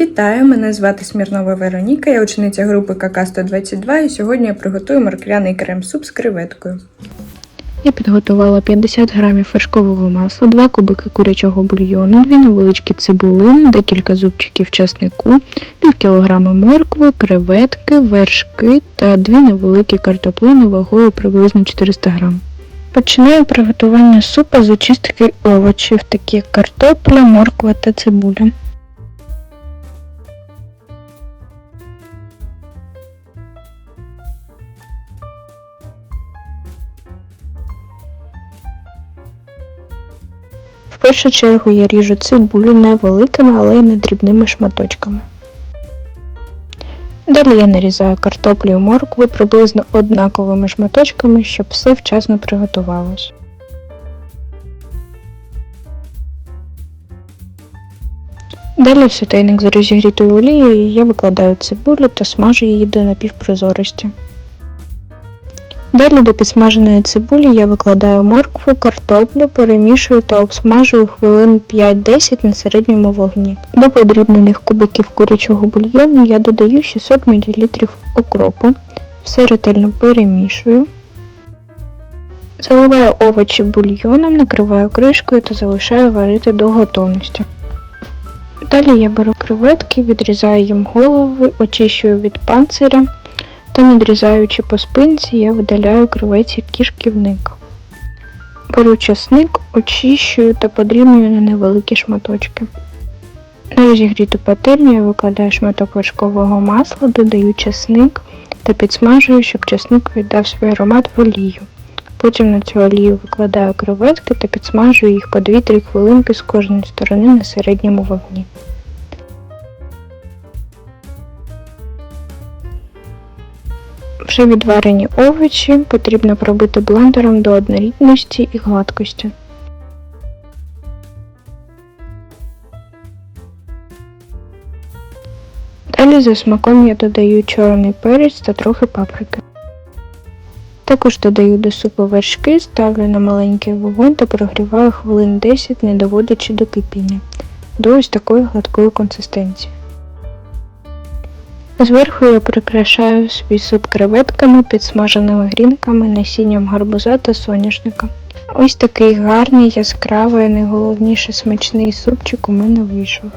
Вітаю, мене звати Смірнова Вероніка, я учениця групи КК-122 і сьогодні я приготую морквяний крем-суп з креветкою. Я підготувала 50 грамів вершкового масла, 2 кубики курячого бульйону, 2 невеличкі цибулини, декілька зубчиків часнику, пів кілограма моркви, креветки, вершки та 2 невеликі картоплини вагою приблизно 400 грам. Починаю приготування супу з очистки овочів, такі як картопля, морква та цибуля. Першу чергу я ріжу цибулю невеликими, але й не дрібними шматочками. Далі я нарізаю картоплю і моркву приблизно однаковими шматочками, щоб все вчасно приготувалось. Далі в сотейник з розігрітою олією я викладаю цибулю та смажу її до напівпрозорості. Далі до підсмаженої цибулі я викладаю моркву, картоплю, перемішую та обсмажую хвилин 5-10 на середньому вогні. До подрібнених кубиків курячого бульйону я додаю 600 мл окропу, все ретельно перемішую. Заливаю овочі бульйоном, накриваю кришкою та залишаю варити до готовності. Далі я беру креветки, відрізаю їм голови, очищую від панциря та надрізаючи по спинці, я видаляю креветі кишківник. Беру часник, очищую та подрібнюю на невеликі шматочки. На розігріту пательню я викладаю шматок вершкового масла, додаю часник та підсмажую, щоб часник віддав свій аромат в олію. Потім на цю олію викладаю креветки та підсмажую їх по 2-3 хвилинки з кожної сторони на середньому вогні. Вже відварені овочі потрібно пробити блендером до однорідності і гладкості. Далі за смаком я додаю чорний перець та трохи паприки. Також додаю до супу вершки, ставлю на маленький вогонь та прогріваю хвилин 10, не доводячи до кипіння, до ось такої гладкої консистенції. Зверху я прикрашаю свій суп креветками, підсмаженими грінками, насінням гарбуза та соняшника. Ось такий гарний, яскравий, найголовніше смачний супчик у мене вийшов.